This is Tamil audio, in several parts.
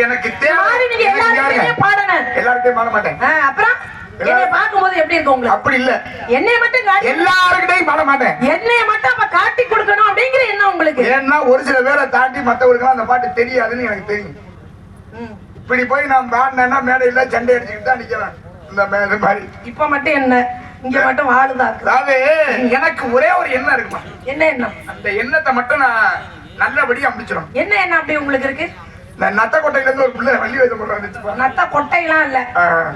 எனக்கு தேவை? பாடணும் எல்லார்கிட்டயும் பாட மாட்டேன். அப்புறம் என்னைய பார்க்கும்போது எப்படி இருக்கு உங்களுக்கு? அப்படி இல்ல. என்னைய மட்டும் காட்டி எல்லாருக்கிட்டையும் பாட மாட்டேன். என்னைய மட்டும் அப்ப காட்டி கொடுக்கணும் அப்படிங்கிற எண்ணம் உங்களுக்கு? ஏன்னா ஒரு சில பேரை தாண்டி மத்தவங்களுக்கு அந்த பாட்டு தெரியாதுன்னு எனக்கு தெரியும். இப்படி போய் நான் பாடினேன்னா மேடையில சண்டை அடிச்சுக்கிட்டு தான் நிக்கிறேன். இந்த மே- இந்த மாதிரி. இப்ப மட்டும் என்ன? இங்க மட்டும் வாழுதான் அதாவது எனக்கு ஒரே ஒரு எண்ணம் இருக்குமா? என்ன எண்ணம்? அந்த எண்ணத்தை மட்டும் நான் நல்லபடியா முடிச்சிடும் என்ன எண்ணம் அப்படி உங்களுக்கு இருக்கு? நான் நத்தக்கோட்டையில இருந்து ஒரு பிள்ளை வள்ளி வைத்த கொண்டு வந்துச்சுப்பா நத்த கொட்டையெல்லாம் இல்ல.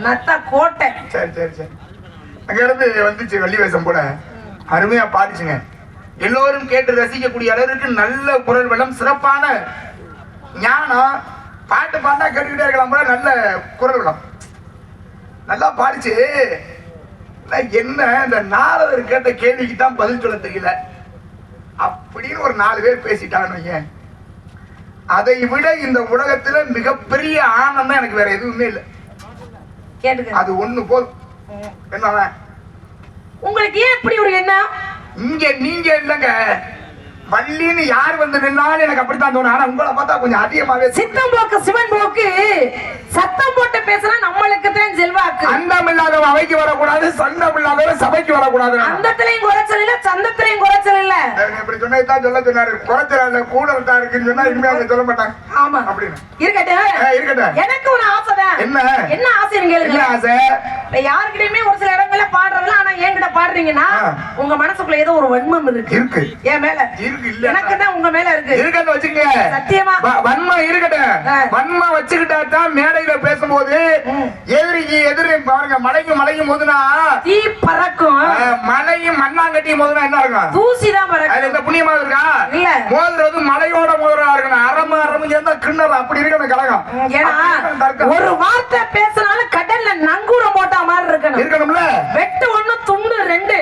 நத்த கோட்டை சரி சரி சரி. அங்க இருந்து வந்துச்சு வள்ளி வேஷம் போல. அருமையா பாடிச்சுங்க. எல்லோரும் கேட்டு ரசிக்கக்கூடிய அளவிற்கு நல்ல குரல் வளம் சிறப்பான ஞானம். பாட்டு பாட்டா கேட்டுக்கிட்டே இருக்கலாம் போல நல்ல குரல் வளம். நல்லா பாடிச்சு. நான் என்ன இந்த நாரதர் கேட்ட கேள்விக்கு தான் பதில் சொல்ல தெரியல. அப்படின்னு ஒரு நாலு பேர் பேசிட்டான்னு வையேன். அதை விட இந்த உலகத்துல மிகப்பெரிய ஆனந்தம் எனக்கு வேற எதுவுமே இல்லை. கேட்டுக்க அது ஒண்ணு போதும். ம். என்னவா? உங்களுக்கு ஏன் இப்படி ஒரு எண்ணம்? இங்க நீங்க இல்லங்க. வள்ளின்னு யார் வந்து நின்னாலும் எனக்கு அப்படித்தான் தோணும். ஆனா உங்களை பார்த்தா கொஞ்சம் அதிகமாவே சித்தம் போக்கு சிவன் போக்கு சத்தம் போட்டு பேசினா நம்மளுக்கு தான் செல்வாக்கு. அந்தம் இல்லாதவன் அவைக்கு வரக்கூடாது சண்டம் இல்லாதவன் சபைக்கு வரக்கூடாது அந்தத்திலையும் குறைச்சல் இல்ல சந்தத்திலையும் குறைச்சல் இல்ல இப்படி சொன்னதுதான் சொல்ல சொன்னாரு. குறைச்சல கூட தான் இருக்குன்னு சொன்னா இனிமே அவங்க சொல்ல மாட்டாங்க. ஆமா. அப்படின்னு. இருக்கட்டும். இருக்கட்டும். எனக்கு ஒரு ஆசைதான் என்ன? என்ன ஆசைன்னு கேளுங்க என்ன ஆசை? யாருக்கிட்டயுமே ஒரு சில இடங்கள்ல பாடுறதுல ஆனா என்கிட்ட பாடுறீங்கன்னா. உங்க மனசுக்குள்ள ஏதோ ஒரு வன்மம் இருக்கு. இருக்கு. என் மேல. இருக்கு. இல்ல. எனக்கு தான் உங்க மேல இருக்கு. இருக்கட்டும் வச்சுக்க சத்தியமா? வ- வன்மம் இருக்கட்டும். ஆ. வன்மம் வச்சுக்கிட்டா தான் மேடையில பேசும்போது. எதிரிக்கு எதிரி பாருங்க மலையும் மலையும் போதுனா தீ பறக்கும். மலையும் மண்ணாங்கட்டியும் போதுனா என்ன இருக்கும்? தூசி தான் பறக்கும் இந்த புண்ணியமா இருக்கா? இல்ல. மோதுறது மலையோட மோதுறா இருக்கணும். அரம அரம சேர்ந்தா அப்படி இருக்கணும் கழகம். ஏன்னா. ஒரு வார்த்தை பேசினாலும் கடல்ல நங்கூரம் போட்ட மாதிரி இருக்கணும். இருக்கணும்ல. வெட்டு ஒண்ணு துண்டு ரெண்டு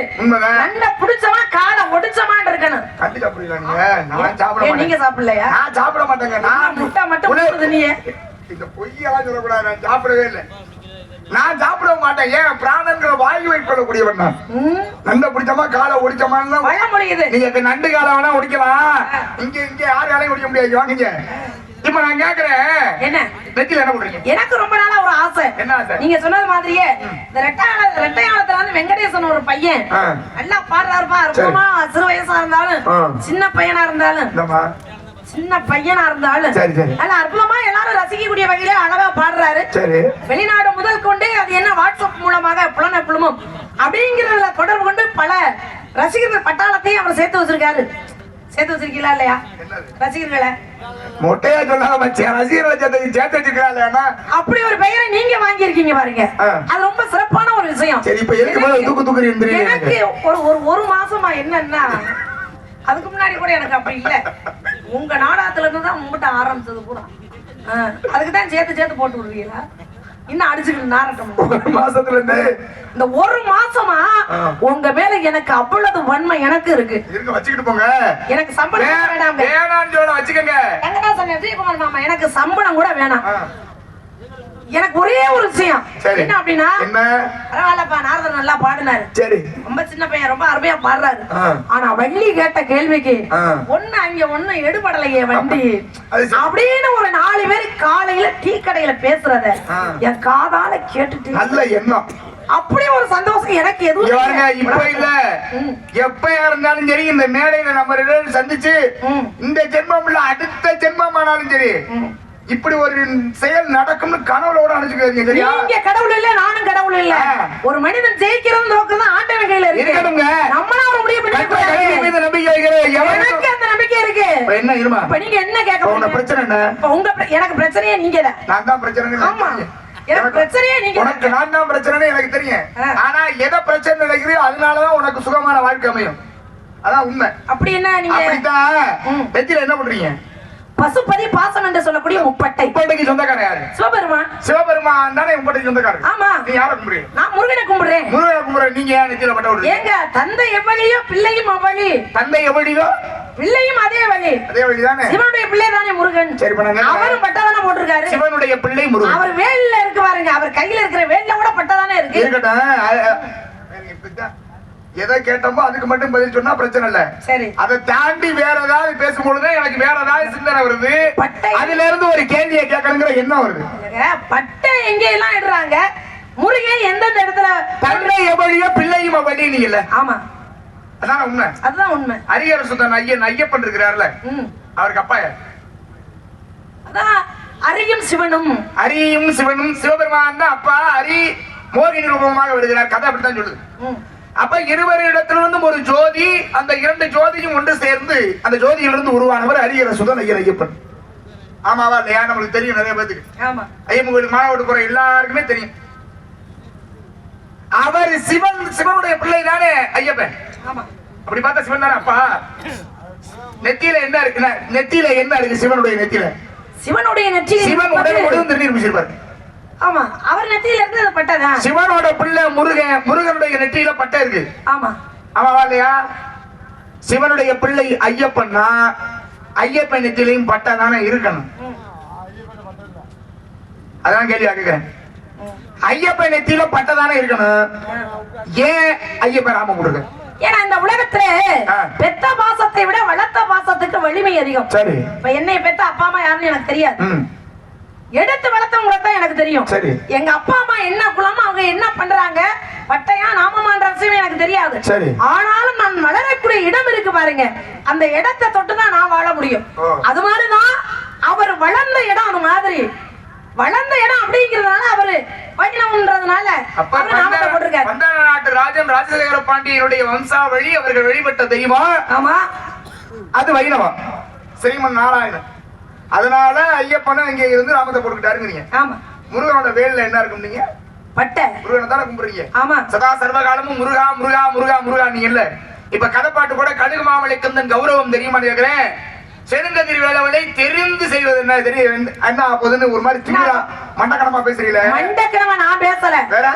நண்ட புடிச்சமா காலை ஒடிச்சமான்னு இருக்கணும். நீங்க நான் சாப்பிட நீங்க சாப்பிடலையா? நான் சாப்பிட மாட்டேங்க. நான் முட்டை மட்டும் போடுறது நீ இந்த பொய்யெல்லாம் சொல்லக்கூடாது. நான் சாப்பிடவே இல்லை. நான் சாப்பிட மாட்டேன். ஏன்? பிராணங்கிற வாயுவை கொள்ளக்கூடியவன் நான். நண்டை பிடிச்சமா காலை ஒடிச்சமான்னு இது நீங்க நண்டு காலை வேணா ஒடிக்கலாம். இங்க இங்க யார் காலையும் ஒடிக்க முடியாது. வாங்க இப்ப நான் கேக்குறேன். என்ன? நெத்தில என்ன பண்றீங்க எனக்கு ரொம்ப நாளா ஒரு ஆசை. என்ன ஆசை? நீங்க சொன்னது மாதிரியே இந்த ரெட்டாள ரெட்டையாளத்துல வந்து வெங்கடேசன் ஒரு பையன். நல்லா பாடுறாருப்பா. ரொம்பமா சிறு வயசா இருந்தாலும். சின்ன பையனா இருந்தாலும் சின்ன பையனா இருந்தாலும் சரி, சரி. நல்ல அற்புதமா எல்லாரும் ரசிக்கக்கூடிய வகையில அழகா பாடுறாரு. சரி. வெளிநாடு முதல் கொண்டு அது என்ன வாட்ஸ்அப் மூலமாக புலன புலமும் அப்படிங்கிறதுல தொடர்பு கொண்டு பல ரசிகர்கள் பட்டாளத்தையும் அவர் சேர்த்து வச்சிருக்காரு. சேர்த்து வச்சிருக்கீங்களா இல்லையா? ரசிகர்களை மொட்டையா சொல்லாத மச்சான் ரசிகர்களை சேர்த்து சேர்த்து அப்படி ஒரு பெயரை நீங்க வாங்கியிருக்கீங்க பாருங்க. அது ரொம்ப சிறப்பான ஒரு விஷயம். சரி இப்ப எதுக்கு மேல தூக்கு தெரியுது. எனக்கு எனக்கு ஒரு ஒரு ஒரு மாசமா என்னன்னா அதுக்கு முன்னாடி கூட எனக்கு அப்படி இல்ல. உங்க நாடகத்துல இருந்து தான் மும்பிட்ட ஆரம்பிச்சது ஆ, அதுக்கு தான் சேர்த்து சேர்த்து போட்டு விடுவீங்களா? இன்னும் அடிச்சுக்கிட்டு நாரட்டம்? ஒரு மாசத்துல இருந்து இந்த ஒரு மாசமா. உங்க மேல எனக்கு அவ்வளவு வன்மை எனக்கு இருக்கு. இருங்க வச்சுக்கிட்டு போங்க. எனக்கு சம்பளம் கூட வேண்டாம் வே- வேணாம்னு சொல்ல வச்சுக்கோங்க. வெங்கடாசன் விஜயகுமார் மாமா. எனக்கு சம்பளம் கூட வேணாம். எனக்கு ஒரே ஒரு விஷயம் சரி என்ன அப்படின்னா பரவாயில்லப்பா நாரதர் நல்லா பாடினாரு சரி ரொம்ப சின்ன பையன் ரொம்ப அருமையா பாடுறாரு. ஆனா வள்ளி கேட்ட கேள்விக்கு. ஒண்ணு அங்க ஒண்ணு எடுபடலையே வண்டி சரி. அப்படின்னு ஒரு நாலு பேர் காலையில டீ கடையில பேசுறத. என் காதால கேட்டுட்டு நல்ல எண்ணம் அப்படி ஒரு சந்தோஷம் எனக்கு எதுவும் இப்ப இல்ல. எப்பயா இருந்தாலும் சரி இந்த மேடையில நம்ம ரெண்டு சந்திச்சு. இந்த ஜென்மம் இல்ல அடுத்த ஜென்மமானாலும் சரி ம். இப்படி ஒரு செயல் நடக்கும்னு கனவுல நினைச்சுக்காதீங்க சரியா? நீங்க கடவுள் இல்ல நானும் கடவுள் இல்ல. ஒரு மனிதன் ஜெயிக்கிறது நோக்கம் தான் ஆண்டவன் கையில இருக்கு. இருக்கட்டுங்க. நம்மளா ஒரு முடிவு பண்ணி மீது நம்பிக்கை எனக்கு அந்த நம்பிக்கை இருக்கு. என்ன இருமா? இப்ப நீங்க என்ன கேட்க போறீங்க? பிரச்சனை என்ன? உங்க எனக்கு பிரச்சனையே நீங்க தான் நான் தான் பிரச்சனை ஆமா. உனக்கு நான் தான் பிரச்சனைன்னு எனக்கு தெரியும். ஆனா எதை பிரச்சனை நினைக்கிறியோ அதனாலதான் உனக்கு சுகமான வாழ்க்கை அமையும். அதான் உண்மை. அப்படி என்ன நீங்க? என்ன பண்றீங்க? பசுபதி பாசம் என்று சொல்லக்கூடிய முப்பட்டை. முப்பட்டைக்கு சொந்தக்காரன் யாரு? சிவபெருமான். சிவபெருமான் தானே முப்பட்டைக்கு சொந்தக்காரன் ஆமா. நீ யாரை கும்பிடுறீங்க? நான் முருகனை கும்பிடுறேன். முருகனை கும்பிடுற நீங்க ஏன் நெத்தியில பட்ட விடுறீங்க ஏங்க தந்தை எவ்வளியோ பிள்ளையும் அவ்வளி. தந்தை எப்படியோ பிள்ளையும் அதே வழி. அதே வழிதானே? சிவனுடைய பிள்ளை தானே முருகன். சரி. அவரும் பட்டை தானே போட்டிருக்காரு. சிவனுடைய பிள்ளை முருகன். அவர் வேல்ல இருக்கு பாருங்க அவர் கையில இருக்கிற வேல்ல கூட பட்டை தானே இருக்கு. இருக்கட்டும். எதை கேட்டோமோ அதுக்கு மட்டும் பதில் சொன்னா பிரச்சனை இல்ல. சரி. அதை தாண்டி வேற ஏதாவது பேசும்பொழுது எனக்கு வேற ஏதாவது சிந்தனை வருது. அதுல இருந்து ஒரு கேள்வியை கேட்கணுங்கிற எண்ணம் வருது. பட்டை எங்க எல்லாம் இடுறாங்க? முருகை எந்தெந்த இடத்துல தன்னை எவழியோ பிள்ளையும் வழி நீங்கல்ல ஆமா. அதான் உண்மை. அதுதான் உண்மை. ஹரிஹர சுத்தன் ஐயன் ஐயப்பன் இருக்கிறார்ல. அவருக்கு அப்பா? அதான் அரியும் சிவனும். ஹரியும் சிவனும் சிவபெருமான் தான் அப்பா. ஹரி மோகினி ரூபமாக வருகிறார். கதை அப்படித்தான் சொல்லுது. அப்ப இருவர் இடத்திலிருந்தும் ஒரு ஜோதி அந்த இரண்டு ஜோதியும் ஒன்று சேர்ந்து அந்த ஜோதியிலிருந்து உருவானவர் ஹரிஹர சுதன் ஐயப்பன். ஆமாவா இல்லையா? நம்மளுக்கு தெரியும் நிறைய பேத்துக்கு. ஆமா. ஐயப்பன் கோயில் மாவட்ட போற எல்லாருக்குமே தெரியும். அவர் சிவன் சிவனுடைய பிள்ளை தானே ஐயப்பன்? ஆமா. அப்படி பார்த்தா சிவன் தானே அப்பா? நெத்தியில என்ன இருக்கு நெத்தியில என்ன இருக்கு சிவனுடைய நெத்தியில? சிவனுடைய நெற்றியில் சிவன் முழுவதும் திருநீர் பூசிருப்பாரு ஆமா அவர் நெத்தியில இருந்து அது பட்டதான் சிவனோட பிள்ளை முருகன் முருகனுடைய நெற்றியில பட்டை இருக்கு. ஆமா. ஆமாவா இல்லையா சிவனுடைய பிள்ளை ஐயப்பன்னா ஐயப்பன் நெத்திலையும் பட்டை தானே இருக்கணும். அதான் கேள்வி கேட்கிறேன். ஐயப்பன் நெத்தியில பட்டை தானே இருக்கணும். ஏன் ஐயப்பன் ராம முருகன் ஏன்னா இந்த உலகத்துல. பெத்த பாசத்தை விட வளர்த்த பாசத்துக்கு வலிமை அதிகம். சரி. இப்ப என்னை பெத்த அப்பா அம்மா யாருன்னு எனக்கு தெரியாது. எடுத்து வளர்த்தவங்களை தான் எனக்கு தெரியும். சரி. எங்க அப்பா அம்மா என்ன குலமா அவங்க என்ன பண்றாங்க பட்டையா நாமமான்ற விஷயம் எனக்கு தெரியாது. சரி. ஆனாலும் நான் வளரக்கூடிய இடம் இருக்கு பாருங்க. அந்த இடத்தை தொட்டு தான் நான் வாழ முடியும். அது மாதிரிதான் அவர் வளர்ந்த இடம் அது மாதிரி. வளர்ந்த இடம் அப்படிங்கிறதுனால அவரு வைணவன்றதுனால அப்ப அவர் நாமத்தை போட்டிருக்காரு. நாட்டு ராஜன் ராஜசேகர பாண்டியனுடைய வம்சாவழி அவர்கள் வழிபட்ட தெய்வம். ஆமா. அது வைணவம். ஸ்ரீமன் நாராயணன். அதனால ஐயப்பனும் இங்க இருந்து ராமத்தை போட்டுக்கிட்டாருங்கிறீங்க. ஆமா. முருகனோட வேல்ல என்ன இருக்கும் நீங்க? பட்டை. முருகனை தானே கும்பிடுறீங்க. ஆமா. சதா சர்வகாலமும் முருகா முருகா முருகா முருகா நீங்க இல்ல இப்ப கதைப்பாட்டு கூட கடுகு மாமலை கந்தன் கௌரவம் தெரியுமா கேக்குறேன். செருங்கதிர் வேலவனை தெரிந்து செய்வது என்ன? தெரியும் என்ன ஆகுதுன்னு ஒரு மாதிரி மண்டக்கணமா பேசுறீங்களே. மண்டக்கிழமை நான் பேசல. வேற?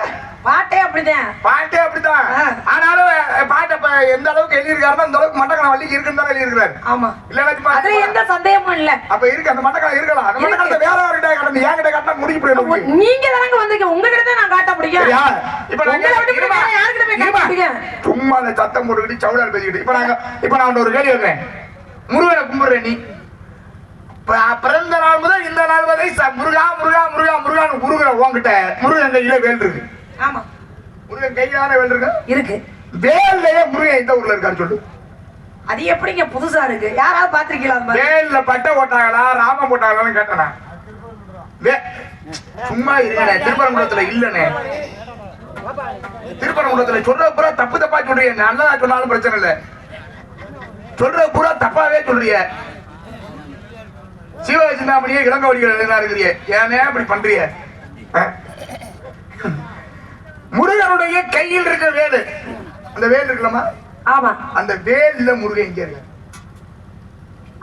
பாட்டே அப்படிதான். பாட்டே அப்படித்தான் ஆ. ஆனாலும் பாட்டை இப்ப எந்த அளவுக்கு எழுதியிருக்காருன்னா அந்த அளவுக்கு மண்டக்கணம் வள்ளிக்கு இருக்குன்னு தான் எழுதியிருக்காரு ஆமா. சும்மா அதுல எந்த சந்தேகமும் இல்ல. அப்ப இருக்கு அந்த மண்டக்கணம் இருக்கலாம். அந்த மண்டக்கணத்தை வேற யார்கிட்ட கடந்து என் கிட்ட கட்டினா முடிக்க போயிடும் நீங்க தானங்க வந்தீங்க உங்ககிட்ட தான் நான் காட்ட முடியும்? இப்ப காட்ட. முடியும்? சும்மா அந்த சத்தம் போட்டுக்கிட்டு சவுடால் பேசிக்கிட்டு. இப்ப நாங்க இப்ப நான் ஒரு கேள்வி வைக்கிறேன் முருகனை கும்பிடுற நீ. பிறந்த நாள் முதல் இந்த நாள் வரை முருகா முருகா முருகா முருகான்னு முருகனை உன்கிட்ட முருகன் கையில வேல் இருக்கு. ஆமா. முருகன் கையிலான வேல் இருக்கு? இருக்கு. வேல்லையே முருகன் எந்த ஊர்ல இருக்காரு சொல்லு. அது எப்படிங்க புதுசா இருக்கு? யாராவது பாத்திருக்கீங்களா? வேல்ல பட்டை போட்டாங்களா ராமம் போட்டாங்களான்னு கேட்டனா. சும்மா இருங்கண்ணே திருப்பரங்குன்றத்துல இல்லண்ணே. திருப்பரங்குன்றத்துல சொல்ற பூரா தப்பு தப்பா சொல்றீங்க. நல்லதா சொன்னாலும் பிரச்சனை இல்ல. சொல்ற பூரா தப்பாவே சொல்றீங்க. சிவ சிந்தாமணியே இளங்கவடிகள் இருக்கிறீங்க ஏனே அப்படி பண்றீங்க? ஆ? முருகனுடைய கையில் இருக்க வேலு. அந்த வேல் இருக்கலாமா ஆமா. அந்த வேல்ல முருகன் இருக்கு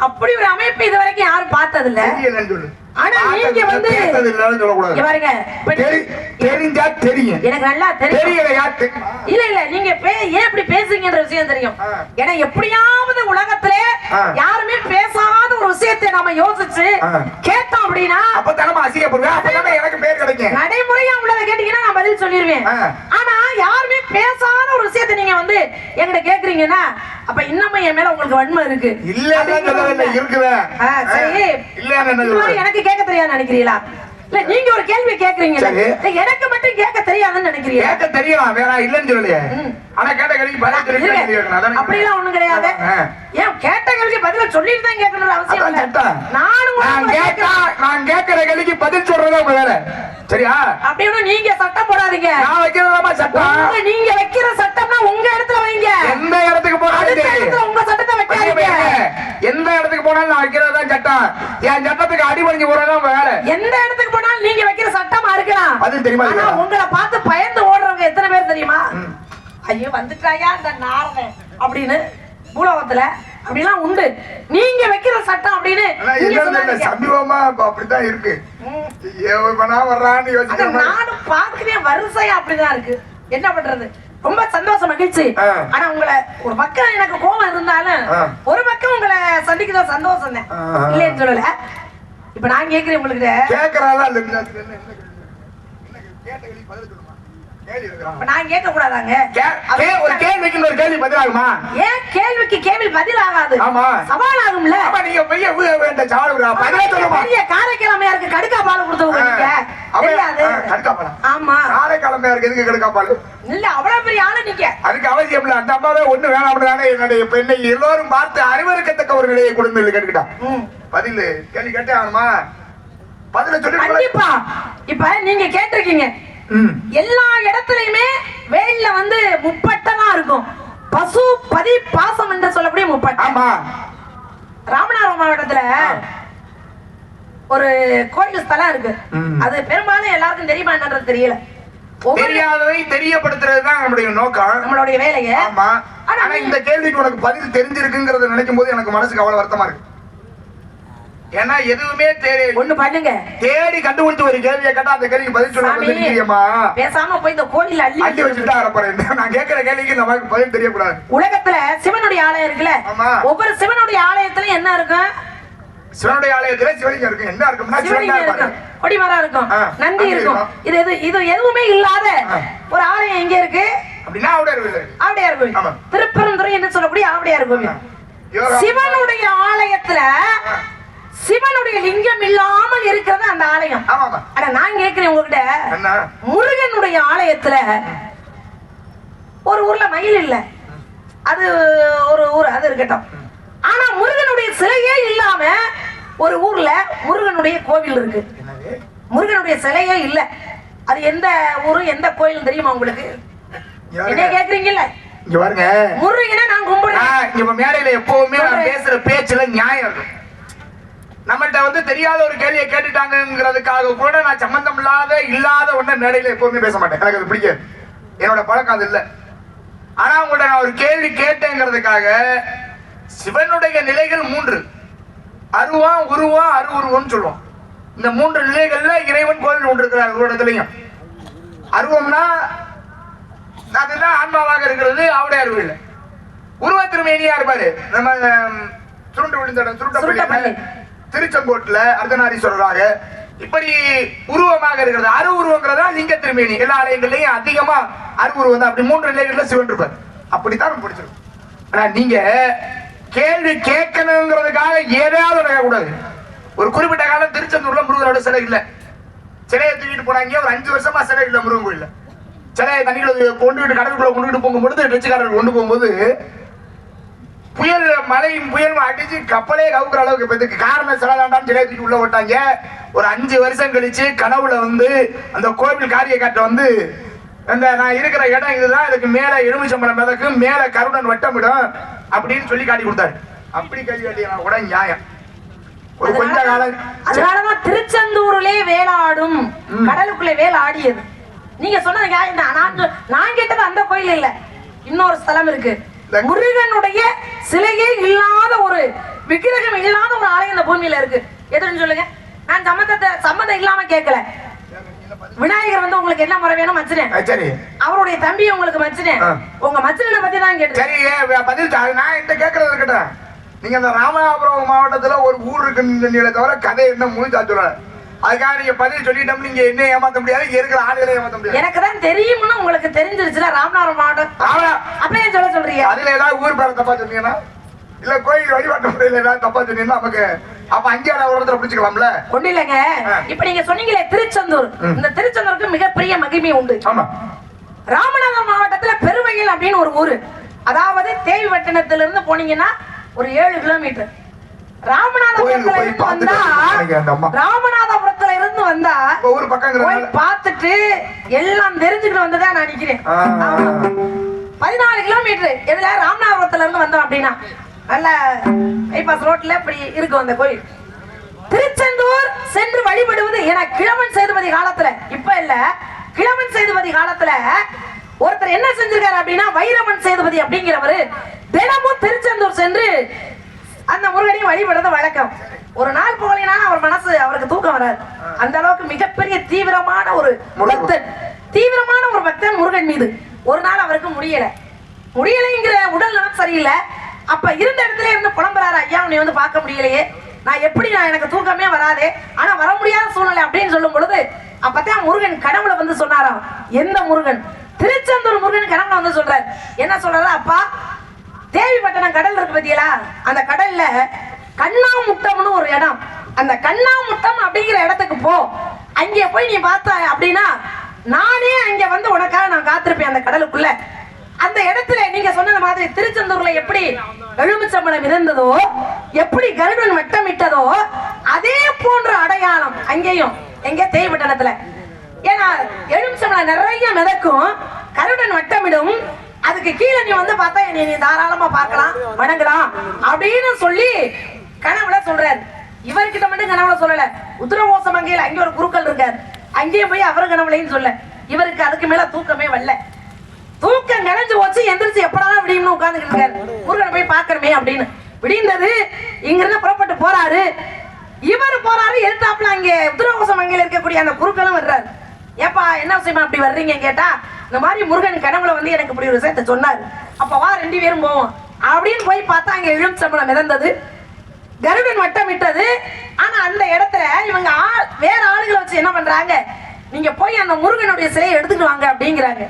அப்படி ஒரு அமைப்பு இது வரைக்கும் யாரும் பார்த்தது இல்ல சொல்லு. ஆனா நீங்க வந்து பாருங்க தெரிஞ்சா தெரியும். எனக்கு நல்லா தெரியும். இல்ல இல்ல நீங்க ஏன் இப்படி பேசுறீங்கன்ற விஷயம் தெரியும். ஏன்னா எப்படியாவது உலகத்திலே. யாருமே பேசாத ஒரு விஷயத்தை நாம யோசிச்சு. கேட்டோம் அப்படின்னா அப்ப தானே அசிங்கப்படுவேன் அப்பதானே எனக்கு பேர் கிடைக்கும். நடைமுறையா உள்ளத கேட்டீங்கன்னா நான் பதில் சொல்லிருவேன். ஆ. ஆனா யாருமே பேசாத ஒரு விஷயத்தை நீங்க வந்து என்கிட்ட கேக்குறீங்கன்னா அப்ப இன்னமும் என் மேல உங்களுக்கு வன்மை இருக்கு. சொல்லவில்லை இருக்குதா. சரி. எனக்கு கேட்க தெரியாது நினைக்கிறீங்களா? இல்ல நீங்க ஒரு கேள்வி கேக்குறீங்க. எனக்கு மட்டும் கேட்க தெரியாதுன்னு நினைக்கிறீங்க. கேட்க தெரியலாம் வேற இல்லன்னு சொல்லலையே. ஆனா கேட்ட கேள்விக்கு பதில் தெரியும் அதானே அப்படிலாம் ஒண்ணும் கிடையாது. ஏன் கேட்ட கேள்விக்கு பதில சொல்லிட்டு தான் கேட்கணும் அவசியம் இல்ல. சட்டம். நானும் நான் கேட்கிற கேள்விக்கு பதில் சொல்றதே உங்க வேலை. சரியா? அப்படின்னு நீங்க சட்டம் போடாதீங்க. நான் வைக்கிறதாமா சட்டம். நீங்க வைக்கிற சட்டம்னா உங்க இடத்துல வைங்க. எந்த இடத்துக்கு. இடத்துல உங்க வைக்காதீங்க எந்த இடத்துக்கு போனாலும் நான் வைக்கிறது சட்டம். என் சட்டத்துக்கு அடிபணிஞ்சு போறதான் வேலை. எந்த இடத்துக்கு போனாலும் நீங்க வைக்கிற சட்டமா இருக்கலாம். அது தெரியுமா ஆனா? உங்களை பார்த்து பயந்து ஓடுறவங்க எத்தனை பேர் தெரியுமா? ஐயோ வந்துட்டாயா இந்த நாரதன் அப்படின்னு பூலோகத்துல அப்படிலாம் உண்டு. நீங்க வைக்கிற சட்டம் அப்படின்னு. சமீபமா இப்ப அப்படித்தான் இருக்கு. நானும் பாக்குறேன் வரிசையா அப்படிதான் இருக்கு. என்ன பண்றது? ரொம்ப சந்தோஷம் மகிழ்ச்சி. ஆனா உங்களை ஒரு பக்கம் எனக்கு கோபம் இருந்தாலும். ஒரு பக்கம் உங்களை சந்திக்கிறத சந்தோஷம் தான். இல்லைன்னு சொல்லல இப்ப நான் கேக்குறேன் உங்களுக்கு கேக்குறாளா நான் கேட்க கூடாதாங்க ஒரு கேள்விக்கு இன்னொரு கேள்வி பதிலாகுமா? ஏன் கேள்விக்கு கேள்வி பதில் ஆகாது ஆமா. சவால் ஆகும்ல ஆமா நீங்க பெரிய வேண்ட சாவல் பதிலா சொல்லுமா பெரிய காரைக்கிழமையாருக்கு கடுக்கா பால் கொடுத்தவங்க நீங்க. தெரியாது. கடுக்காப்பழம் ஆமா. காரைக்கிழமையா இருக்கு எதுக்கு கடுக்காப்பால்? இல்ல அவ்வளவு பெரிய ஆளு நீங்க. அதுக்கு அவசியம் இல்ல. அந்த அம்மாவே ஒண்ணு வேணாம் தானே என்னுடைய பெண்ணை எல்லோரும் பார்த்து அறிவறுக்கத்தக்க ஒரு நிலையை கொடுத்து இல்லை கேட்டுக்கிட்டான் ம். பதில் கேள்வி கேட்டே ஆகணுமா? பதில சொல்லி கண்டிப்பா. இப்ப நீங்க கேட்டிருக்கீங்க. எல்லா இடத்துலயுமே வெயில்ல வந்து முப்பட்டமா இருக்கும். பசு பதி பாசம் என்று சொல்லக்கூடிய முப்பட்டை. ராமநாதபுரம் மாவட்டத்துல ஒரு கோயில் ஸ்தலம் இருக்கு. அது பெரும்பாலும் எல்லாருக்கும் தெரியுமா என்னன்றது தெரியல. தெரியாததை தெரியப்படுத்துறது தான் நம்முடைய நோக்கம். நம்மளுடைய வேலைய ஆமா. ஆனா இந்த கேள்விக்கு உனக்கு பதில் தெரிஞ்சிருக்குங்கிறத நினைக்கும் போது எனக்கு மனசுக்கு அவ்வளவு வருத்தமா இருக்கு. ஏன்னா எதுவுமே தெரி- ஒண்ணு பண்ணுங்க. தேடி கண்டுபிடிச்சு ஒரு கேள்வியை கேட்டா அந்த கேள்விக்கு பதில் சொல்ல தெரியுமா? பேசாம போய் இந்த கோயில் அள்ளி அள்ளி வச்சுட்டு அறப்பறேன் நான் கேட்கிற கேள்விக்கு நமக்கு பதில் தெரியக்கூடாது. உலகத்துல சிவனுடைய ஆலயம் இருக்குல்ல. ஒவ்வொரு சிவனுடைய ஆலயத்திலும் என்ன இருக்கும்? சிவனுடைய ஆலயத்துல சிவலிங்கம் இருக்கு என்ன இருக்கும்னா சிவலிங்கம் இருக்கும். கொடிமரம் இருக்கும். நந்தி இருக்கும். இருக்கும். இது எது? இது எதுவுமே இல்லாத. ஒரு ஆலயம் எங்க இருக்கு? அப்படின்னா இருக்குது ஆவடையார் கோவில். திருப்பெருந்துறை என்று சொல்லக்கூடிய ஆவடையார் கோவில். சிவனுடைய ஆலயத்துல சிவனுடைய லிங்கம் இல்லாமல் இருக்கிறது அந்த ஆலயம். ஆனா நான் கேட்கிறேன் உங்ககிட்ட. முருகனுடைய ஆலயத்துல ஒரு ஊர்ல மயில் இல்ல. அது ஒரு ஊர் அது இருக்கட்டும். ஆனா முருகனுடைய சிலையே இல்லாம ஒரு ஊர்ல முருகனுடைய கோவில் இருக்கு. முருகனுடைய சிலையே இல்ல. அது எந்த ஊரு எந்த கோயில் தெரியுமா உங்களுக்கு? என்ன. கேக்குறீங்கல்ல? இங்க பாருங்க முருகனை நான் கும்பிடுறேன். இங்க மேடையில எப்பவுமே நான். பேசுற பேச்சுல நியாயம் இருக்கும் நம்மள்ட்ட வந்து தெரியாத ஒரு கேள்வியை கேட்டுட்டாங்கிறதுக்காக கூட நான் சம்பந்தம் இல்லாத இல்லாத ஒன்றை மேடையில் எப்பவுமே பேச மாட்டேன். எனக்கு அது பிடிக்காது. என்னோட பழக்கம் அது இல்லை. ஆனா உங்கள்கிட்ட நான் ஒரு கேள்வி கேட்டேங்கிறதுக்காக சிவனுடைய நிலைகள் மூன்று. அருவா உருவா அருவுருவம்னு சொல்லுவோம். இந்த மூன்று நிலைகள்ல இறைவன் கோவில் ஒன்று இருக்கிறார் ஒரு இடத்துலயும். அருவம்னா அதுதான் ஆன்மாவாக இருக்கிறது அவடைய இல்லை. உருவ திருமேனியா இருப்பாரு. நம்ம சுருண்டு விழுந்த இடம், திருச்செங்கோட்டில் அர்த்தநாரீஸ்வரராக இப்படி உருவமாக இருக்கிறது. அரு தான் லிங்க திருமேனி. எல்லா ஆலயங்கள்லயும் அதிகமா அரு உருவம் தான். அப்படி மூன்று நிலைகள்ல சிவன் இருப்பார். அப்படித்தான் பிடிச்சிருக்கும் படிச்சிருக்கோம். ஆனா நீங்க கேள்வி கேட்கணுங்கிறதுக்காக ஏதாவது நடக்கக்கூடாது ஒரு குறிப்பிட்ட காலம் திருச்செந்தூர்ல முருகனோட சிலை இல்லை. சிலையை தூக்கிட்டு போனாங்க ஒரு அஞ்சு வருஷமா சிலை இல்லை முருகன் கோயில்ல. சிலையை தண்ணிகளை கொண்டுகிட்டு கடலுக்குள்ள கொண்டுகிட்டு போகும்போது டச்சுக்காரர்கள் கொண்டு போகும்போது புயல் மழையும் புயலும் அடிச்சு கப்பலே கவுக்குற அளவுக்கு இப்ப இதுக்கு காரணம் சிலதாண்டான்னு சிலையை தூக்கி உள்ள விட்டாங்க ஒரு அஞ்சு வருஷம் கழிச்சு கனவுல வந்து அந்த கோவில் காரிய காட்ட வந்து அந்த நான் இருக்கிற இடம் இதுதான் இதுக்கு மேல எலுமிச்சம்பழம் மிதக்கும் மேல கருடன் வட்டமிடும் அப்படின்னு சொல்லி காட்டி கொடுத்தாரு. அப்படி கல்வி காட்டினா கூட நியாயம். ஒரு கொஞ்ச காலம் அதனாலதான் திருச்செந்தூரிலே வேலாடும் கடலுக்குள்ளே வேல் ஆடியது நீங்க சொன்னது. நான் நான் கேட்டது அந்த கோயில் இல்ல இன்னொரு ஸ்தலம் இருக்கு. முருகனுடைய சிலையே இல்லாத ஒரு விக்கிரகம் இல்லாத ஒரு ஆலயம் இந்த பூமியில இருக்கு. எதுன்னு சொல்லுங்க. நான் சம்மந்தத்தை சம்மந்தம் இல்லாம கேட்கல. விநாயகர் வந்து உங்களுக்கு என்ன முறை வேணும்? மச்சினேன். சரி. அவருடைய தம்பி உங்களுக்கு மச்சினேன். உங்க மச்சினனை பத்தி தான் கேட்டேன். சரி பதில் நான் இந்த கேட்கறது இருக்கட்டும். நீங்க அந்த ராமநாதபுரம் மாவட்டத்துல ஒரு ஊர் இருக்குன்னு தவிர கதை என்ன முழுச்சா சொல்ல அதுக்காக நீங்க பதில் சொல்லிட்டோம் நீங்க என்ன ஏமாத்த முடியாது? இங்க இருக்கிற ஆளுகளை ஏமாத்த முடியாது. எனக்கு தான் தெரியும்னு உங்களுக்கு தெரிஞ்சிருச்சுல ராமநாதபுரம் மாவட்டம். ஆமா. அப்ப ஏன் சொல்ல சொல்றீங்க? அதுல ஏதாவது ஊர் பேர தப்பா சொன்னீங்கன்னா இல்ல கோயில் வழிபாட்டு முறையில ஏதாவது தப்பா சொன்னீங்கன்னா நமக்கு அப்ப ஒரு இடத்துல பிடிச்சுக்கலாம்ல? ஒண்ணு இல்லைங்க. இப்ப நீங்க சொன்னீங்களே திருச்செந்தூர். இந்த திருச்செந்தூருக்கு மிகப்பெரிய மகிமை உண்டு. ஆமா. ராமநாதபுரம் மாவட்டத்துல பெருவயல் அப்படின்னு ஒரு ஊரு. அதாவது தேவிவட்டணத்துல இருந்து போனீங்கன்னா ஒரு ஏழு கிலோமீட்டர். ராமநாதபுரத்துல இருந்து வந்தா. ராமநாதபுரத்துல இருந்து வந்தா பக்கங்கிறதுனால போய் பார்த்துட்டு எல்லாம் தெரிஞ்சுக்கிட்டு வந்ததா நான் நினைக்கிறேன். பதினாலு கிலோமீட்டர் இதுல ராமநாதபுரத்துல இருந்து வந்தோம் அப்படின்னா நல்ல பைபாஸ் ரோட்ல இப்படி இருக்கும் அந்த கோயில் திருச்செந்தூர் சென்று வழிபடுவது என கிழவன் சேதுபதி காலத்துல இப்ப இல்ல கிழவன் சேதுபதி காலத்துல ஒருத்தர் என்ன செஞ்சிருக்காரு அப்படின்னா வைரவன் சேதுபதி அப்படிங்கிறவரு தினமும் திருச்செந்தூர் சென்று அந்த முருகனையும் வழிபடுறது வழக்கம். ஒரு நாள் போகலைனாலும் அவர் மனசு அவருக்கு தூக்கம் வராது. அந்த அளவுக்கு மிகப்பெரிய தீவிரமான ஒரு. பக்தன். தீவிரமான ஒரு பக்தன் முருகன் மீது. ஒரு நாள் அவருக்கு முடியல. முடியலைங்கிற உடல் நலம் சரியில்லை. அப்ப இருந்த இடத்துல இருந்து புலம்புறாரு ஐயா உன்னை வந்து பார்க்க முடியலையே. நான் எப்படி நான் எனக்கு தூக்கமே வராதே. ஆனா வர முடியாத சூழ்நிலை அப்படின்னு சொல்லும் பொழுது அப்பதான் முருகன் கனவுல வந்து சொன்னாராம். எந்த முருகன்? திருச்செந்தூர் முருகன் கனவுல வந்து சொல்றாரு. என்ன சொல்றாரு? அப்பா தேவிப்பட்டினம் கடல் இருக்கு பாத்தீங்களா? அந்த கடல்ல கண்ணாமுட்டம்னு ஒரு இடம். அந்த கண்ணாமுட்டம் அப்படிங்கிற இடத்துக்கு போ. அங்கே போய் நீ பார்த்த அப்படின்னா நானே அங்க வந்து உனக்காக நான் காத்திருப்பேன் அந்த கடலுக்குள்ள. அந்த இடத்துல நீங்க சொன்னது மாதிரி திருச்செந்தூர்ல எப்படி எலுமிச்சம்பழம் இருந்ததோ எப்படி கருடன் வட்டமிட்டதோ அதே போன்ற அடையாளம் அங்கேயும் எங்க தேய்பட்டணத்துல ஏன்னா எலுமிச்சம்பழம் நிறைய மிதக்கும். கருடன் வட்டமிடும். அதுக்கு கீழே நீ வந்து பார்த்தா என்னை நீ தாராளமா பார்க்கலாம் வணங்கலாம் அப்படின்னு சொல்லி கனவுல சொல்றாரு. இவர்கிட்ட மட்டும் கனவுல சொல்லல. உத்தரவோச அங்கேயில அங்கே ஒரு குருக்கள் இருக்காரு. அங்கேயே போய் அவர் கனவுலையும் சொல்ல. இவருக்கு அதுக்கு மேல தூக்கமே வரல. தூக்கம் கலைஞ்சு போச்சு எந்திரிச்சு எப்படா விடியும்னு உட்காந்துக்கிட்டு இருக்காரு. முருகனை போய் பார்க்கணுமே அப்படின்னு. விடிந்தது இங்கிருந்து புறப்பட்டு போறாரு. இவர் போறாரு எதிர்த்தாப்புல அங்கே உத்தரகோசம் அங்கேயில இருக்கக்கூடிய அந்த குருக்களும் வர்றாரு. ஏப்பா என்ன விஷயமா அப்படி வர்றீங்க கேட்டா? இந்த மாதிரி முருகன் கனவுல வந்து எனக்கு இப்படி ஒரு விஷயத்த சொன்னாரு. அப்போ வா ரெண்டு பேரும் போவோம். அப்படின்னு போய் பார்த்தா அங்க இழும் சம்பளம் மிதந்தது. கருடன் வட்டம் விட்டது. ஆனா அந்த இடத்துல இவங்க ஆள் வேற ஆளுகளை வச்சு என்ன பண்றாங்க? நீங்க போய் அந்த முருகனுடைய சிலையை எடுத்துட்டு வாங்க அப்படிங்கிறாங்க.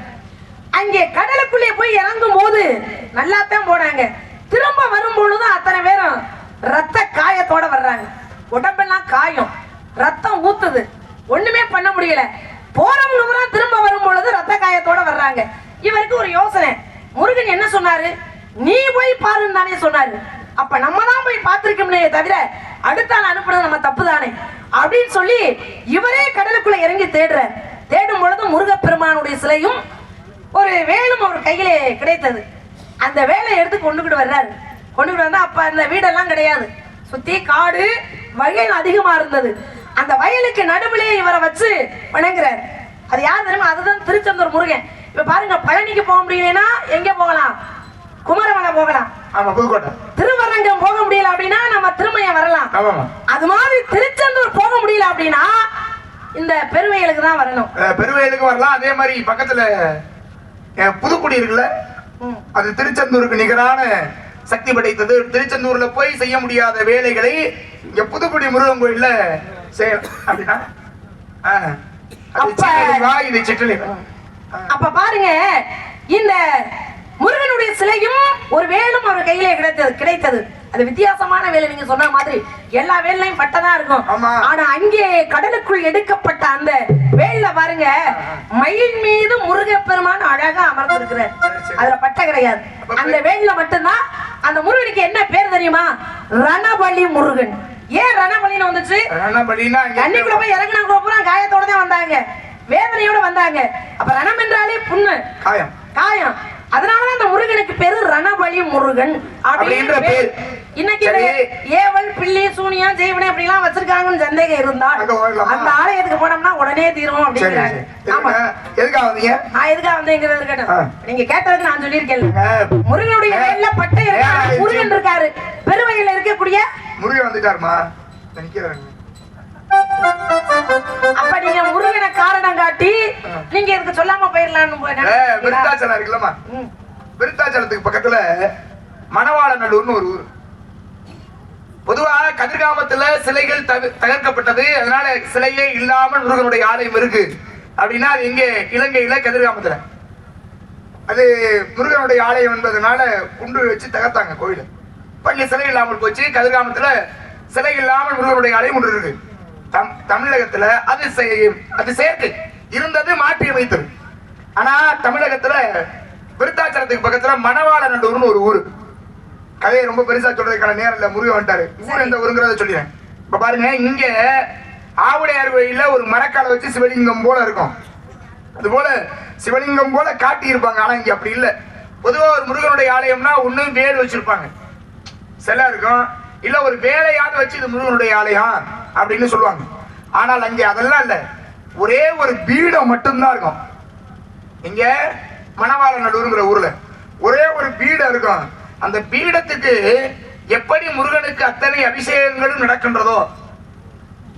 அங்கே கடலுக்குள்ளே போய் இறங்கும் போது நல்லாத்தான் போனாங்க. திரும்ப வரும் பொழுது அத்தனை பேரும் ரத்த காயத்தோட வர்றாங்க. உடம்பெல்லாம் காயம். ரத்தம் ஊத்துது. ஒண்ணுமே பண்ண முடியல. போறவங்க பூரா திரும்ப வரும் பொழுது ரத்த காயத்தோட வர்றாங்க. இவருக்கு ஒரு யோசனை. முருகன் என்ன சொன்னாரு? நீ போய் பாருன்னு தானே சொன்னாரு. அப்ப நம்ம தான் போய் பார்த்திருக்கோம்னே தவிர அடுத்த ஆள் அனுப்புறது நம்ம தப்பு தானே அப்படின்னு சொல்லி இவரே கடலுக்குள்ள இறங்கி தேடுற. தேடும் பொழுது முருகப்பெருமானுடைய சிலையும் ஒரு வேலும் அவர் கையிலே கிடைத்தது. அந்த வேலை எடுத்து கொண்டுகிட்டு வர்றாரு. கொண்டுகிட்டு வந்தா அப்ப அந்த வீடெல்லாம் கிடையாது. சுத்தி காடு வகையில் அதிகமா இருந்தது. அந்த வயலுக்கு நடுவிலே இவரை வச்சு வணங்குறாரு. அது யார் தெரியுமா? அதுதான் திருச்செந்தூர் முருகன். இப்ப பாருங்க பழனிக்கு போக முடியலன்னா எங்க போகலாம்? குமரமலை போகலாம். ஆமா புதுக்கோட்டை. திருவரங்கம் போக முடியல அப்படின்னா நம்ம திருமயம் வரலாம். அது மாதிரி திருச்செந்தூர் போக முடியல அப்படின்னா இந்த பெருமைகளுக்கு தான் வரணும். பெருவயலுக்கு வரலாம். அதே மாதிரி பக்கத்துல புதுக்குடி இருக்குல்ல. அது திருச்செந்தூருக்கு நிகரான சக்தி படைத்தது. திருச்செந்தூர்ல போய் செய்ய முடியாத வேலைகளை இங்க புதுக்குடி முருகன் கோயில்ல செய்யலாம் அப்படின்னா அப்ப- இது பாருங்க இந்த முருகனுடைய சிலையும் ஒரு வேலும் அவர் கையிலே கிடைத்தது கிடைத்தது. அது வித்தியாசமான வேலை நீங்க சொன்ன மாதிரி. எல்லா வேலையும் பட்டதா இருக்கும். ஆனா அங்கே கடலுக்குள் எடுக்கப்பட்ட அந்த வேல்ல பாருங்க மயில் மீது முருகப்பெருமான் அழகா அமர்ந்திருக்கிறார். அதுல பட்டை கிடையாது. அந்த வேல்ல மட்டும்தான் அந்த முருகனுக்கு என்ன பேர் தெரியுமா? ரணபலி முருகன். ஏன் ரணபலின்னு வந்துச்சு? பண்ணினா தண்ணிக்குள்ள போய் இறங்கினாங்க பூரா காயத்தோட தான் வந்தாங்க. வேதனையோட வந்தாங்க. அப்ப ரணம் என்றாலே புண்ணு. காயம். காயம். அதனாலதான் அந்த முருகனுக்கு பேரு ரணபலி முருகன் அப்படின்ற பேர். இன்னைக்கு. ஏவல் பில்லி சூனியம் ஜெய்வனை அப்படி எல்லாம் வச்சிருக்காங்கன்னு சந்தேகம் போயிடலாமா? அந்த ஆலயத்துக்கு போனோம்னா உடனே தீரும் அப்படிங்கிறாங்க ஆமா எதுக்கு- எதுக்காக வந்தீங்க? நான் எதுக்காக வந்தேங்கிறது ஆ. கேட்டேன் நீங்க கேட்டதுக்கு நான் சொல்லியிருக்கேன். முருகனுடைய வேல்ல பட்டை இருக்காரு? முருகன் இருக்காரு. பெருவையில இருக்கக்கூடிய முருகன் வந்துட்டாருமா? நிக்கிறாங்க அப்ப நீங்க முருகனை காரணம் காட்டி நீங்க இதுக்கு சொல்லாம போயிடலாம்னு? விருத்தாச்சலம் இருக்குல்லம்மா. விருத்தாச்சலத்துக்கு பக்கத்துல மணவாளநல்லூர்னு ஒரு ஊர். பொதுவா கதிர்காமத்துல சிலைகள் தகு- தகர்க்கப்பட்டது. அதனால சிலையே இல்லாமல் முருகனுடைய ஆலயம் இருக்கு. அப்படின்னா அது எங்க? இலங்கையில கதிர்காமத்துல. அது முருகனுடைய ஆலயம் என்பதனால குண்டு வச்சு தகர்த்தாங்க கோயில. பள்ளி சிலை இல்லாமல் போச்சு. கதிர்காமத்துல சிலை இல்லாமல் முருகனுடைய ஆலயம் ஒன்று இருக்கு. தம் தமிழகத்துல அது செய்- அது சேர்த்து இருந்தது மாற்றி அமைத்தது. ஆனா தமிழகத்துல விருத்தாச்சலத்துக்கு பக்கத்துல மணவாளநல்லூர்னு ஒரு ஊரு. கதையை ரொம்ப பெருசா சொல்றதுக்கான நேரம் இல்ல முருகன் வந்துட்டாரு. ஊர் எந்த ஊருங்கிறத சொல்லிடுறேன். இப்ப பாருங்க இங்க ஆவுடையார் கோயில்ல ஒரு மரக்காலை வச்சு சிவலிங்கம் போல இருக்கும். அது போல சிவலிங்கம் போல காட்டி இருப்பாங்க ஆனா இங்க அப்படி இல்ல. பொதுவா ஒரு முருகனுடைய ஆலயம்னா ஒன்றும் வேல் வச்சிருப்பாங்க. சிலை இருக்கும். இல்ல ஒரு வேலையாவது வச்சு இது முருகனுடைய ஆலயம் அப்படின்னு சொல்லுவாங்க. ஆனால் அங்கே அதெல்லாம் இல்ல. ஒரே ஒரு பீடம் மட்டும்தான் இருக்கும். இங்க மணவாளநல்லூருங்கிற ஊர்ல ஒரே ஒரு பீடம் இருக்கும். அந்த பீடத்துக்கு எப்படி முருகனுக்கு அத்தனை அபிஷேகங்களும் நடக்கின்றதோ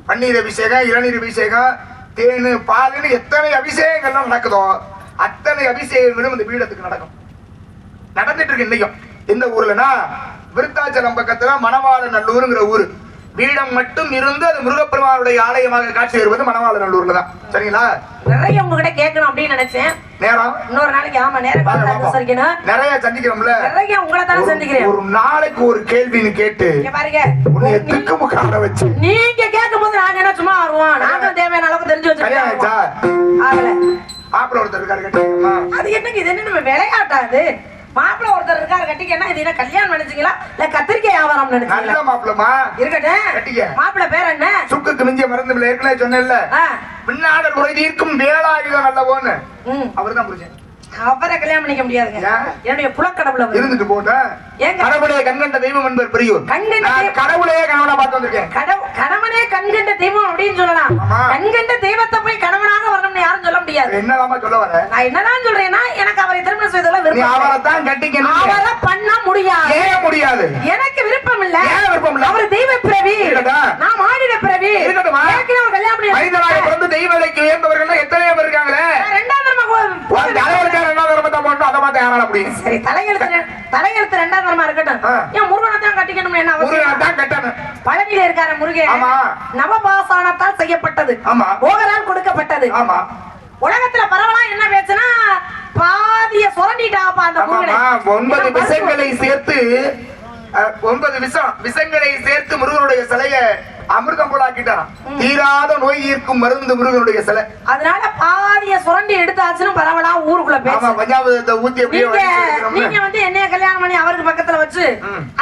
பன்னீர் அபிஷேகம் இளநீர் அபிஷேகம் தேனு பாலுன்னு எத்தனை அபிஷேகங்கள்லாம் நடக்குதோ அத்தனை அபிஷேகங்களும் இந்த பீடத்துக்கு நடக்கும். நடந்துட்டு இருக்கு இன்னைக்கும். எந்த ஊர்லன்னா விருத்தாச்சலம் பக்கத்துல மணவாளநல்லூருங்கிற ஊரு. பீடம் மட்டும் இருந்து அது முருகப்பெருமானுடைய ஆலயமாக காட்சி வருவது மணவாளநல்லூர்ல தான். சரிங்களா? நிறைய உங்ககிட்ட கேட்கணும் அப்படின்னு நினைச்சேன். நேரம்? இன்னொரு நாளைக்கு ஆமா நேரம் நிறைய சந்திக்கிறோம்ல? நிறைய உங்களை தானே சந்திக்கிறேன். ஒரு நாளைக்கு ஒரு கேள்வின்னு கேட்டு பாருங்க. உன்னை திக்கு முக்காட வச்சு? நீங்க கேட்கும் போது நாங்க என்ன சும்மா வருவோம்? நாங்க தேவையான அளவுக்கு தெரிஞ்சு வச்சிருக்கோம் ஆகல. மாப்பிள்ள ஒருத்தர் இருக்காரு அது என்னங்க இது என்ன நம்ம விளையாட்டா அது? மாப்பிள்ளை ஒருத்தர் இருக்காரு கட்டிக்க என்ன இது? கல்யாணம் நினைச்சீங்களா? இல்ல கத்திரிக்காய் வியாபாரம் நினைச்சீங்களா? மாப்பிள்ளமா இருக்கட்டும். கட்டிக்க. மாப்பிள்ளை பேர் என்ன? சுக்குக்கு மிஞ்சிய மருந்து ஏற்கனவே சொன்னேன்ல. ஆ, பின்னாடர் குறை தீர்க்கும் வேலாயுதம் நல்லவோன்னு ம். அவர்தான் புரிஞ்சேன். அவரை கல்யாணம் பண்ணிக்க முடியாதுங்க? என்னுடைய புலக்கடவுள அவர். இருந்துட்டு போட்டேன்? கடவுளே கண்கண்ட தெய்வம் பெரியோர் தெய்வம். கடவுளையே கணவனா பார்த்து வந்திருக்கேன் கண்கண்ட தெய்வம் அப்படின்னு சொல்லலாம். கண்கண்ட தெய்வத்தை போய் கணவனாக வரணும்னு யாரும் சொல்ல முடியாது என்னலாமா சொல்ல வர நான் என்னதான் சொல்றேன்னா எனக்கு அவரை திருமணம் செய்ததுல நீ விருப்பம் இல்லை. அவரை தான் கட்டிக்கணும் அவரை பண்ண முடியாது ஏன் முடியாது எனக்கு விருப்பம் இல்ல ஏன் விருப்பம் இல்ல? அவர் தெய்வ பிறவி. நான் மாநில பிறவி இருக்கட்டுமா? கல்யாணம் மனிதனாக. பிறந்து தெய்வலைக்கு உயர்ந்தவர்கள் எத்தனையோ பேர் இருக்காங்களே நான் ரெண்டாம் தரமா கோ- உன் தலைவருக்கா ரெண்டாவது தர்மத்தை போட்டோம் அதை பார்த்து யாரால முடியும் சரி தலையெழுத்து தலையெழுத்து ரெண்டாம் தரமா இருக்கட்டும். ஏன் முருகனை தான் கட்டிக்கணும்னு என்ன முருகனை தான் கட்டணும். பழனியில இருக்கார முருகன் ஆமா. நவபாசானத்தால் செய்யப்பட்டது. ஆமா. போகரால் கொடுக்கப்பட்டது. ஆமா. உலகத்துல பரவலா என்ன பேச்சுன்னா பாதிய சுரண்டிட்டாப்பா அந்த ஒன்பது? விஷங்களை சேர்த்து ஒன்பது விஷம் விஷங்களை சேர்த்து முருகனுடைய சிலைய அமிர்தம் போல ஆக்கிட்டாராம் தீராத நோய் ஈர்க்கும் மருந்து முருகனுடைய சிலை. அதனால பாதிய சுரண்டி எடுத்தாச்சுன்னு பரவலா ஊருக்குள்ள பேசு பஞ்சாபத்தை ஊத்தி நீங்க வந்து என்னைய கல்யாணம் பண்ணி அவருக்கு பக்கத்துல வச்சு.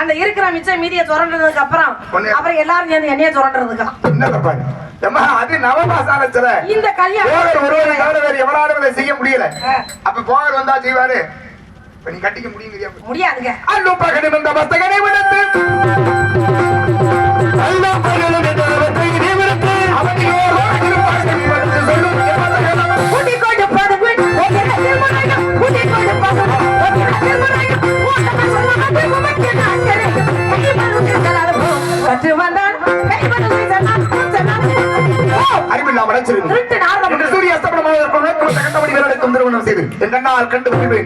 அந்த இருக்கிற மிச்சம் மீதிய சுரண்டதுக்கு அப்புறம் அப்புறம் எல்லாரும் சேர்ந்து என்னைய சுரண்டுறதுக்கா என்ன ஏம்மா அது நவபாசான சிலை. இந்த கல்யாணம் ஒருவரை தவிர வேறு செய்ய முடியல. அப்ப போகர் வந்தா செய்வாரு. நீ கட்டிக்க முடியுங்கிறியா? முடியாதுங்க. அல்லு பகடி வந்த மஸ்தகனை விடுத்து. சூரிய அஸ்தமனமாக இருக்கும் திருமணம் செய்து. என் கண்ணால் கண்டு இது.